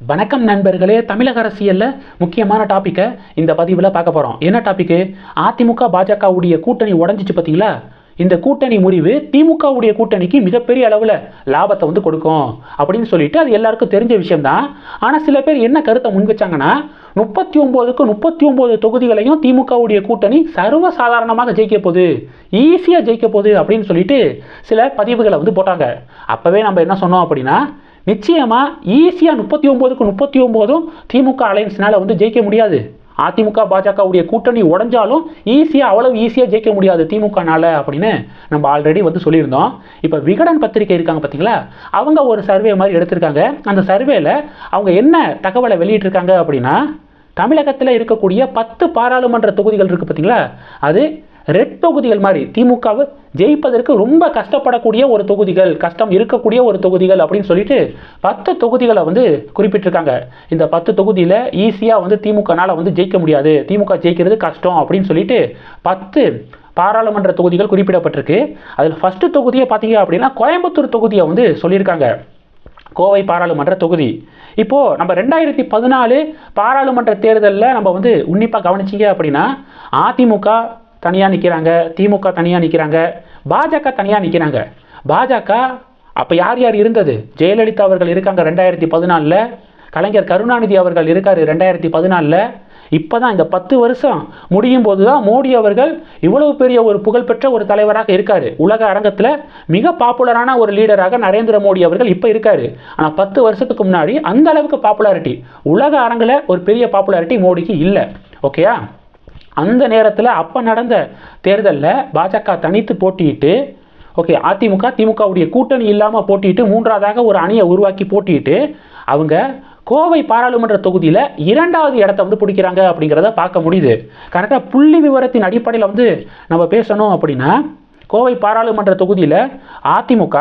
வணக்கம் நண்பர்களே தமிழக அரசியலில் முக்கியமான டாப்பிக்கை இந்த பதிவில் பார்க்க போகிறோம் என்ன டாப்பிக்கு அதிமுக பாஜகவுடைய கூட்டணி உடஞ்சிச்சு பார்த்தீங்களா? இந்த கூட்டணி முறிவு திமுகவுடைய கூட்டணிக்கு மிகப்பெரிய அளவில் லாபத்தை வந்து கொடுக்கும் அப்படின்னு சொல்லிட்டு அது எல்லாருக்கும் தெரிஞ்ச விஷயம்தான். ஆனால் சில பேர் என்ன கருத்தை முன் வச்சாங்கன்னா முப்பத்தி ஒம்போதுக்கு முப்பத்தி ஒம்பது தொகுதிகளையும் திமுகவுடைய கூட்டணி சர்வ சாதாரணமாக ஜெயிக்க போகுது ஈஸியாக ஜெயிக்க போகுது அப்படின்னு சொல்லிட்டு சில பதிவுகளை வந்து போட்டாங்க. அப்போவே நம்ம என்ன சொன்னோம் அப்படின்னா நிச்சயமாக ஈஸியாக முப்பத்தி ஒம்போதுக்கு முப்பத்தி ஒம்போதும் திமுக அலையன்ஸ்னால் வந்து ஜெயிக்க முடியாது. அதிமுக பாஜகவுடைய கூட்டணி உடஞ்சாலும் ஈஸியாக அவ்வளவு ஈஸியாக ஜெயிக்க முடியாது திமுகனால் அப்படின்னு நம்ம ஆல்ரெடி வந்து சொல்லியிருந்தோம். இப்போ விகடன் பத்திரிகை இருக்காங்க பார்த்தீங்களா அவங்க ஒரு சர்வே மாதிரி எடுத்திருக்காங்க. அந்த சர்வேல அவங்க என்ன தகவலை வெளியிட்டிருக்காங்க அப்படின்னா தமிழகத்தில் இருக்கக்கூடிய பத்து பாராளுமன்ற தொகுதிகள் இருக்குது பார்த்தீங்களா அது ரெட் தொகுதிகள் மாதிரி திமுகவை ஜெயிப்பதற்கு ரொம்ப கஷ்டப்படக்கூடிய ஒரு தொகுதிகள் கஷ்டம் இருக்கக்கூடிய ஒரு தொகுதிகள் அப்படின்னு சொல்லிட்டு பத்து தொகுதிகளை வந்து குறிப்பிட்டிருக்காங்க. இந்த பத்து தொகுதியில் ஈஸியாக வந்து திமுகனால் வந்து ஜெயிக்க முடியாது. திமுக ஜெயிக்கிறது கஷ்டம் அப்படின்னு சொல்லிட்டு பத்து பாராளுமன்ற தொகுதிகள் குறிப்பிடப்பட்டிருக்கு. அதில் ஃபஸ்ட்டு தொகுதியை பார்த்தீங்க அப்படின்னா கோயம்புத்தூர் தொகுதியை வந்து சொல்லியிருக்காங்க. கோவை பாராளுமன்ற தொகுதி. இப்போது நம்ம ரெண்டாயிரத்தி பதினாலு பாராளுமன்ற தேர்தலில் நம்ம வந்து உன்னிப்பாக கவனிச்சிங்க அப்படின்னா அதிமுக தனியாக நிற்கிறாங்க திமுக தனியாக நிற்கிறாங்க பாஜக தனியாக நிற்கிறாங்க பாஜக அப்போ யார் யார் இருந்தது? ஜெயலலிதா அவர்கள் இருக்காங்க ரெண்டாயிரத்தி பதினாலில் கலைஞர் கருணாநிதி அவர்கள் இருக்கார் ரெண்டாயிரத்தி பதினாலில். இப்போ தான் இந்த பத்து வருஷம் முடியும் போது தான் மோடி அவர்கள் இவ்வளவு பெரிய ஒரு புகழ்பெற்ற ஒரு தலைவராக இருக்கார். உலக அரங்கத்தில் மிக பாப்புலரான ஒரு லீடராக நரேந்திர மோடி அவர்கள் இப்போ இருக்கார். ஆனால் பத்து வருஷத்துக்கு முன்னாடி அந்த அளவுக்கு பாப்புலாரிட்டி உலக அரங்கில் ஒரு பெரிய பாப்புலாரிட்டி மோடிக்கு இல்லை. ஓகேயா அந்த நேரத்தில் அப்போ நடந்த தேர்தலில் பாஜக தனித்து போட்டியிட்டு ஓகே அதிமுக திமுகவுடைய கூட்டணி இல்லாமல் போட்டியிட்டு மூன்றாவதாக ஒரு அணியை உருவாக்கி போட்டியிட்டு அவங்க கோவை பாராளுமன்ற தொகுதியில் இரண்டாவது இடத்த வந்து பிடிக்கிறாங்க அப்படிங்கிறத பார்க்க முடியுது. கரெக்டாக புள்ளி விவரத்தின் அடிப்படையில் வந்து நம்ம பேசணும் அப்படின்னா கோவை பாராளுமன்ற தொகுதியில் அதிமுக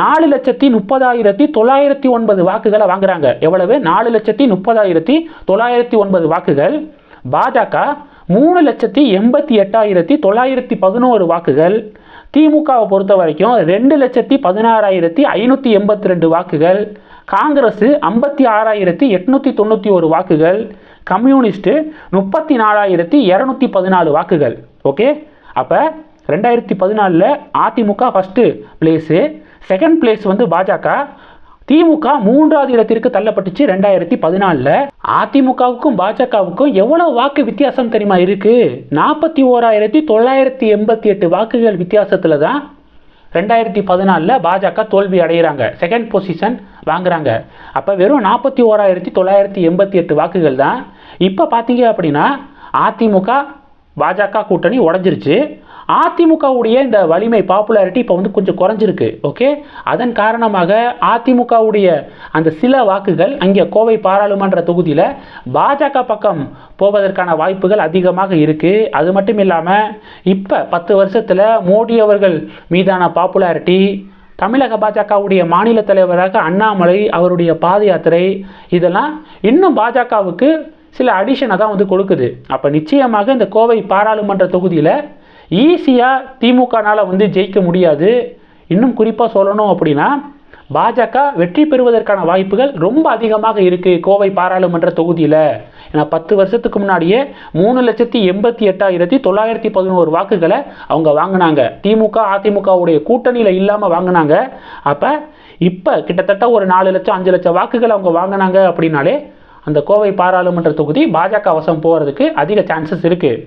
நாலு லட்சத்தி முப்பதாயிரத்தி தொள்ளாயிரத்தி ஒன்பது வாக்குகளை வாங்குறாங்க. எவ்வளவு? நாலு லட்சத்தி முப்பதாயிரத்தி தொள்ளாயிரத்தி ஒன்பது வாக்குகள். பாஜக மூணு லட்சத்தி எண்பத்தி எட்டாயிரத்தி தொள்ளாயிரத்தி பதினோரு வாக்குகள். திமுகவை பொறுத்த வரைக்கும் ரெண்டு லட்சத்தி பதினாறாயிரத்தி ஐநூற்றி எண்பத்தி ரெண்டு வாக்குகள். காங்கிரஸு ஐம்பத்தி ஆறாயிரத்தி எட்நூற்றி தொண்ணூற்றி ஒரு வாக்குகள். கம்யூனிஸ்ட்டு முப்பத்தி நாலாயிரத்தி இரநூத்தி பதினாலு வாக்குகள். ஓகே? அப்போ ரெண்டாயிரத்தி பதினாலில் அதிமுக ஃபஸ்ட்டு பிளேஸு செகண்ட் பிளேஸ் வந்து பாஜக. திமுக மூன்றாவது இடத்திற்கு தள்ளப்பட்டுச்சு ரெண்டாயிரத்தி பதினாலில். அதிமுகவுக்கும் பாஜகவுக்கும் எவ்வளோ வாக்கு வித்தியாசம் தெரியுமா இருக்கு? நாற்பத்தி ஓராயிரத்தி தொள்ளாயிரத்தி எண்பத்தி எட்டு வாக்குகள் வித்தியாசத்தில் தான் ரெண்டாயிரத்தி பதினாலில் பாஜக தோல்வி அடைகிறாங்க செகண்ட் பொசிஷன் வாங்குறாங்க. அப்போ வெறும் நாற்பத்தி ஓராயிரத்தி தொள்ளாயிரத்தி எண்பத்தி எட்டு வாக்குகள் தான். இப்போ பார்த்தீங்க அப்படின்னா அதிமுக பாஜக கூட்டணி உடஞ்சிருச்சு. அதிமுகவுடைய இந்த வலிமை பாப்புலாரிட்டி இப்போ வந்து கொஞ்சம் குறைஞ்சிருக்கு ஓகே அதன் காரணமாக அதிமுகவுடைய அந்த சில வாக்குகள் அங்கே கோவை பாராளுமன்ற தொகுதியில் பாஜக பக்கம் போவதற்கான வாய்ப்புகள் அதிகமாக இருக்குது அது மட்டும் இல்லாமல் இப்போ பத்து வருஷத்தில் மோடி அவர்கள் மீதான பாப்புலாரிட்டி தமிழக பாஜகவுடைய மாநில தலைவராக அண்ணாமலை அவருடைய பாத யாத்திரை இதெல்லாம் இன்னும் பாஜகவுக்கு சில அடிஷனை தான் வந்து கொடுக்குது. அப்போ நிச்சயமாக இந்த கோவை பாராளுமன்ற தொகுதியில் ஈஸியாக திமுகனால் வந்து ஜெயிக்க முடியாது. இன்னும் குறிப்பாக சொல்லணும் அப்படின்னா பாஜக வெற்றி பெறுவதற்கான வாய்ப்புகள் ரொம்ப அதிகமாக இருக்குது கோவை பாராளுமன்ற தொகுதியில். ஏன்னா பத்து வருஷத்துக்கு முன்னாடியே மூணு லட்சத்தி எண்பத்தி எட்டாயிரத்தி தொள்ளாயிரத்தி பதினோரு வாக்குகளை அவங்க வாங்கினாங்க. திமுக அதிமுகவுடைய கூட்டணியில் இல்லாமல் வாங்கினாங்க. அப்போ இப்போ கிட்டத்தட்ட ஒரு நாலு லட்சம் அஞ்சு லட்சம் வாக்குகள் அவங்க வாங்கினாங்க அப்படின்னாலே அந்த கோவை பாராளுமன்ற தொகுதி பாஜக வசம் போகிறதுக்கு அதிக சான்சஸ் இருக்குது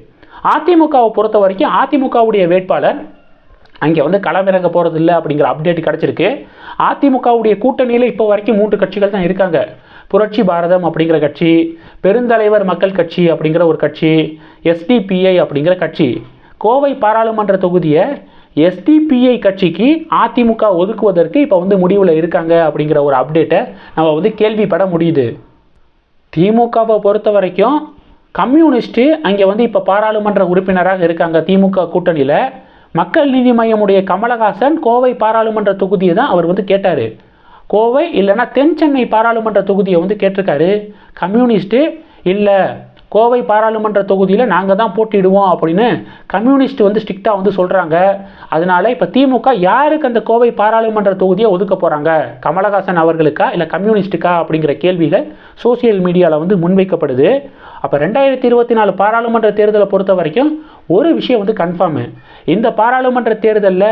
அதிமுகவை பொறுத்த வரைக்கும் அதிமுகவுடைய வேட்பாளர் அங்கே வந்து களமிறங்க போகிறது இல்லை அப்படிங்கிற அப்டேட் கிடச்சிருக்கு. அதிமுகவுடைய கூட்டணியில் இப்போ வரைக்கும் மூன்று கட்சிகள் தான் இருக்காங்க. புரட்சி பாரதம் அப்படிங்கிற கட்சி பெருந்தலைவர் மக்கள் கட்சி அப்படிங்கிற ஒரு கட்சி எஸ்டிபிஐ அப்படிங்கிற கட்சி. கோவை பாராளுமன்ற தொகுதியை எஸ்டிபிஐ கட்சிக்கு அதிமுக ஒதுக்குவதற்கு இப்போ வந்து முடிவில் இருக்காங்க அப்படிங்கிற ஒரு அப்டேட்டை நம்ம வந்து கேள்விப்பட முடியுது. திமுகவை பொறுத்த வரைக்கும் கம்யூனிஸ்ட்டு அங்கே வந்து இப்போ பாராளுமன்ற உறுப்பினராக இருக்காங்க திமுக கூட்டணியில். மக்கள் நீதி மையமுடைய கமலஹாசன் கோவை பாராளுமன்ற தொகுதியை தான் அவர் வந்து கேட்டார். கோவை இல்லைன்னா தென் சென்னை பாராளுமன்ற தொகுதியை வந்து கேட்டிருக்காரு. கம்யூனிஸ்ட்டு இல்லை கோவை பாராளுமன்ற தொகுதியில் நாங்கள் தான் போட்டிடுவோம் அப்படின்னு கம்யூனிஸ்ட் வந்து ஸ்ட்ரிக்டாக வந்து சொல்கிறாங்க அதனால இப்போ திமுக யாருக்கு அந்த கோவை பாராளுமன்ற தொகுதியை ஒதுக்க போகிறாங்க கமலஹாசன் அவர்களுக்கா இல்லை கம்யூனிஸ்ட்டுக்கா அப்படிங்கிற கேள்விகள் சோசியல் மீடியாவில் வந்து முன்வைக்கப்படுது. அப்போ ரெண்டாயிரத்தி இருபத்தி நாலு பாராளுமன்ற தேர்தலை பொறுத்த வரைக்கும் ஒரு விஷயம் வந்து கன்ஃபார்மு இந்த பாராளுமன்ற தேர்தலில்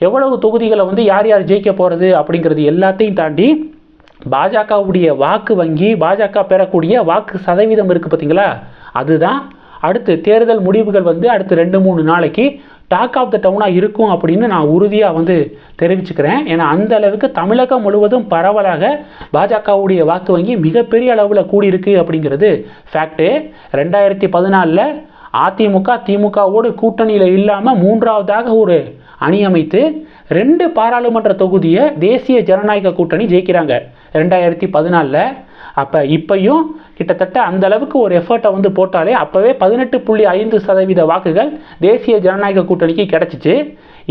எவ்வளவு தொகுதிகளை வந்து யார் யார் ஜெயிக்க போகிறது அப்படிங்கிறது எல்லாத்தையும் தாண்டி பாஜகவுடைய வாக்கு வங்கி பாஜக பெறக்கூடிய வாக்கு சதவீதம் இருக்குது பார்த்தீங்களா அதுதான் அடுத்து தேர்தல் முடிவுகள் வந்து அடுத்து ரெண்டு மூணு நாளைக்கு டாக் ஆஃப் த டவுனாக இருக்கும் அப்படின்னு நான் உறுதியாக வந்து தெரிவிச்சுக்கிறேன். ஏன்னா அந்த அளவுக்கு தமிழகம் முழுவதும் பரவலாக பாஜகவுடைய வாக்கு வங்கி மிகப்பெரிய அளவில் கூடியிருக்கு அப்படிங்கிறது ஃபேக்ட்டு ரெண்டாயிரத்தி பதினாலில் அதிமுக திமுகவோடு கூட்டணியில் இல்லாமல் மூன்றாவதாக ஒரு அணி அமைத்து ரெண்டு பாராளுமன்ற தொகுதியை தேசிய ஜனநாயக கூட்டணி ஜெயிக்கிறாங்க. ரெண்டாயிரத்தி பதினாலில். அப்போ இப்பையும் கிட்டத்தட்ட அந்த அளவுக்கு ஒரு எஃபர்ட்டை வந்து போட்டாலே அப்போவே பதினெட்டு புள்ளி ஐந்து சதவீத வாக்குகள் தேசிய ஜனநாயக கூட்டணிக்கு கிடச்சிச்சு.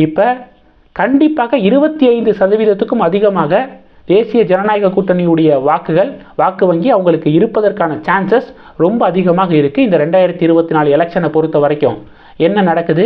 இப்போ கண்டிப்பாக இருபத்தி ஐந்து சதவீதத்துக்கும் அதிகமாக தேசிய ஜனநாயக கூட்டணியுடைய வாக்குகள் வாக்கு வங்கி அவங்களுக்கு இருப்பதற்கான சான்சஸ் ரொம்ப அதிகமாக இருக்குது இந்த ரெண்டாயிரத்தி இருபத்தி நாலு எலெக்ஷனை பொறுத்த வரைக்கும் என்ன நடக்குது?